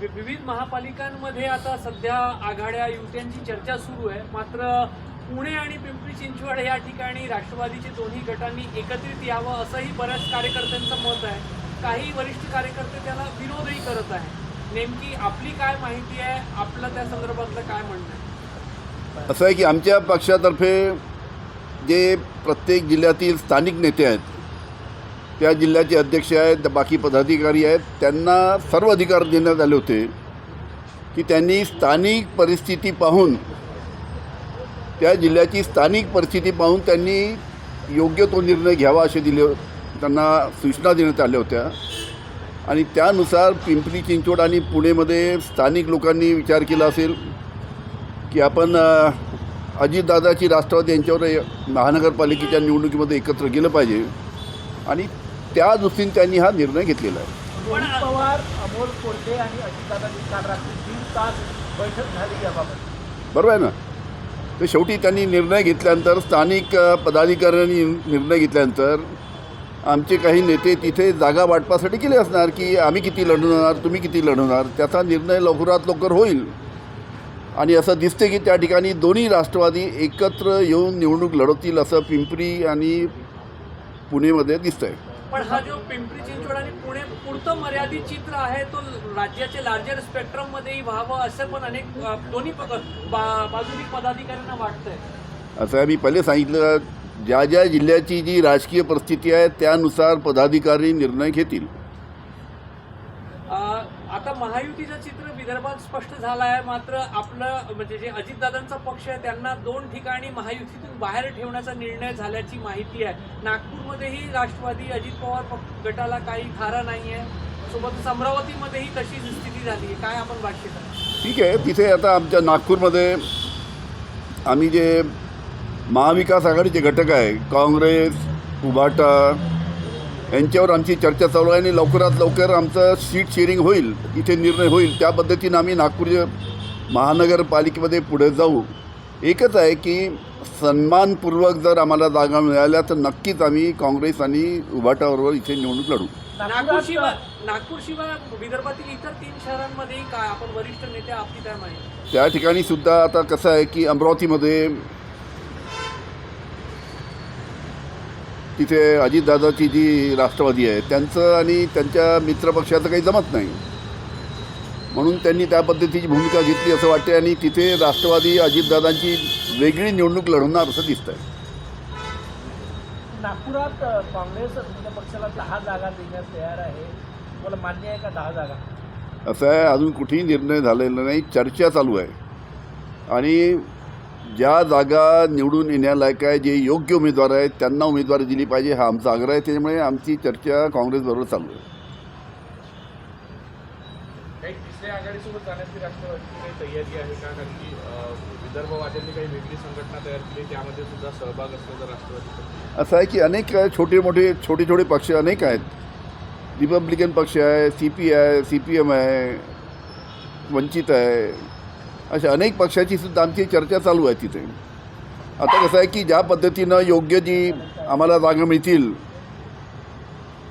विविध महापालिकांमध्ये आता सध्या आघाड्या युत्यांची चर्चा सुरू आहे. मात्र पुणे आणि पिंपरी चिंचवड या ठिकाणी राष्ट्रवादीचे दोन्ही गटांनी एकत्रित यावं असंही बऱ्याच कार्यकर्त्यांचं मत आहे. काही वरिष्ठ कार्यकर्ते त्याला विरोधही करत आहे नेमकी आपली काय माहिती आहे? आपलं त्या संदर्भातलं काय म्हणणं आहे? असं आहे की आमच्या पक्षातर्फे जे प्रत्येक जिल्ह्यातील स्थानिक नेते आहेत त्या जिल्ह्याचे अध्यक्ष आहेत बाकी पदाधिकारी आहेत त्यांना सर्व अधिकार देण्यात आले होते की त्यांनी स्थानिक परिस्थिती पाहून त्या जिल्ह्याची स्थानिक परिस्थिती पाहून त्यांनी योग्य तो निर्णय घ्यावा असे दिले त्यांना सूचना देण्यात आल्या होत्या. आणि त्यानुसार पिंपरी चिंचवड आणि पुणेमध्ये स्थानिक लोकांनी विचार केला असेल की आपण अजितदादाची राष्ट्रवादी यांच्यावर महानगरपालिकेच्या निवडणुकीमध्ये एकत्र गेलं पाहिजे. आणि त्या दृष्टीने त्यांनी हा निर्णय घेतलेला आहे. पवार अमोल कोल्हे आणि अजितदादांनी काल रात्री तीन तास बैठक झाली याबाबत. बरोबर आहे ना? तर शेवटी त्यांनी निर्णय घेतल्यानंतर स्थानिक पदाधिकाऱ्यांनी निर्णय घेतल्यानंतर आमचे काही नेते तिथे जागा वाटपासाठी गेले असणार की आम्ही किती लढवणार तुम्ही किती लढवणार त्याचा निर्णय लवकरात लवकर होईल. आणि असं दिसते की त्या ठिकाणी दोन्ही राष्ट्रवादी एकत्र येऊन निवडणूक लढवतील असं पिंपरी आणि पुणेमध्ये दिसतंय. पण हा जो पिंपरी चिंचवड आणि पुणे पुरतं मर्यादित चित्र आहे तो राज्याच्या लार्जर स्पेक्ट्रममध्येही व्हावं असं पण अनेक दोन्ही पद बा- बाजूनी पदाधिकाऱ्यांना वाटतंय. असं मी पहिले सांगितलं ज्या ज्या जिल्ह्याची जी राजकीय परिस्थिती आहे त्यानुसार पदाधिकारी निर्णय घेतील. महायुतीचं चित्र विदर्भात स्पष्ट झालं आहे मात्र आपलं म्हणजे जे अजितदादांचा पक्ष आहे त्यांना दोन ठिकाणी महायुतीतून बाहेर ठेवण्याचा निर्णय झाल्याची माहिती आहे. नागपूरमध्येही राष्ट्रवादी अजित पवार गटाला काही खारा नाही आहे सोबतच अमरावतीमध्येही तशीच स्थिती झाली आहे. काय आपण भाष्य ठीक आहे. तिथे आता आमच्या नागपूरमध्ये आम्ही जे महाविकास आघाडीचे घटक आहे काँग्रेस उभाटा यांच्यावर आमची चर्चा चालू आहे आणि लवकरात लवकर आमचं सीट शेअरिंग होईल इथे निर्णय होईल. त्या पद्धतीनं आम्ही नागपूर महानगरपालिकेमध्ये पुढे जाऊ. एकच आहे की सन्मानपूर्वक जर आम्हाला जागा मिळाल्या तर नक्कीच आम्ही काँग्रेस आणि उभाटाबरोबर इथे निवडणूक लढू. नागपूर शिवाय नागपूर शिवाय विदर्भातील इतर तीन शहरांमध्येही काय आपण वरिष्ठ नेते आपली काय माहिती? त्या ठिकाणी सुद्धा आता कसं आहे की अमरावतीमध्ये तिथे अजितदादाची जी राष्ट्रवादी आहे त्यांचं आणि त्यांच्या मित्रपक्षाचं काही जमत नाही. म्हणून त्यांनी त्या पद्धतीची भूमिका घेतली असं वाटते आणि तिथे राष्ट्रवादी अजितदादांची वेगळी निवडणूक लढवणार असं दिसतंय. नागपुरात अ, काँग्रेस पक्षाला दहा जागा देण्यास तयार आहे. तुम्हाला मान्य आहे का दहा जागा? असं आहे अजून कुठेही निर्णय झालेला नाही चर्चा चालू आहे. आणि ज्या जागा निवडून येण्यालायक आहे जे योग्य उमेदवार आहेत त्यांना उमेदवारी दिली पाहिजे हा आमचा आग्रह आहे. त्याच्यामुळे आमची चर्चा काँग्रेसबरोबर चालू आहे. असं आहे की अनेक छोटे मोठे छोटे छोटे पक्ष अनेक आहेत. रिपब्लिकन पक्ष आहे सी पी आहे सी पी एम आहे वंचित आहे. अशा अनेक पक्षाची सुद्धा आमची चर्चा चालू आहे तिथे. आता कसं आहे की ज्या पद्धतीनं योग्य जी आम्हाला जागा मिळतील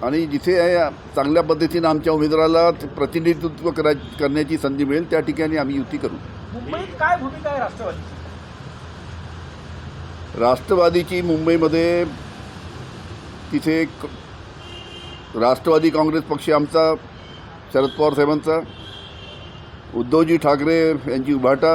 आणि जिथे आहे चांगल्या पद्धतीनं आमच्या उमेदवाराला प्रतिनिधित्व करा करण्याची संधी मिळेल त्या ठिकाणी आम्ही युती करू. मुंबईत काय भूमिका आहे राष्ट्रवादीची? राष्ट्रवादीची मुंबईमध्ये तिथे राष्ट्रवादी काँग्रेस पक्ष आमचा शरद पवार साहेबांचा. उद्धवजी ठाकरे यांची उभाटा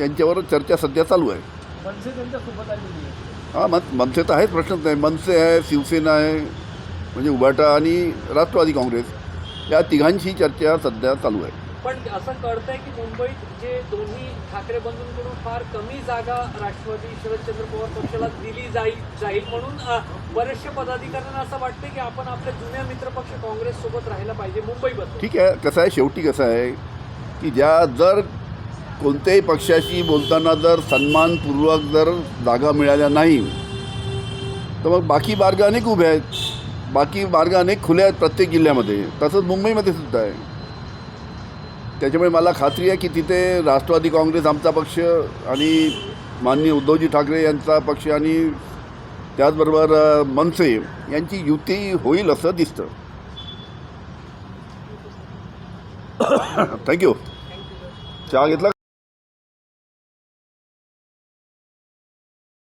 यांच्यावर चर्चा सध्या चालू आहे. मनसे त्यांच्यासोबत आलेली आहे हां मन मनसे तर आहेच प्रश्नच नाही. मनसे आहे शिवसेना आहे म्हणजे उभाटा आणि राष्ट्रवादी काँग्रेस. या तिघांची चर्चा सध्या चालू आहे. पण असं कळतंय की मुंबईत जे दोन्ही ठाकरे बंधूंकडून फार कमी जागा राष्ट्रवादी शरदचंद्र पवार पक्षाला दिली जाईल जाईल म्हणून बरेचशे पदाधिकाऱ्यांना असं वाटतं की आपण आपल्या जुन्या मित्रपक्ष काँग्रेस सोबत राहायला पाहिजे मुंबईबद्दल. ठीक आहे कसं आहे शेवटी कसं आहे की ज्या जर कोणत्याही पक्षाशी बोलताना जर सन्मानपूर्वक जर जागा मिळाल्या नाही तर मग बाकी मार्ग अनेक उभे आहेत. बाकी मार्ग अनेक खुले आहेत प्रत्येक जिल्ह्यामध्ये. तसंच मुंबईमध्ये सुद्धा आहे. त्याच्यामुळे मला खात्री आहे की तिथे राष्ट्रवादी काँग्रेस आमचा पक्ष आणि माननीय उद्धवजी ठाकरे यांचा पक्ष आणि त्याचबरोबर मनसे यांची युती होईल असं दिसतं. थँक्यू चहा घेतला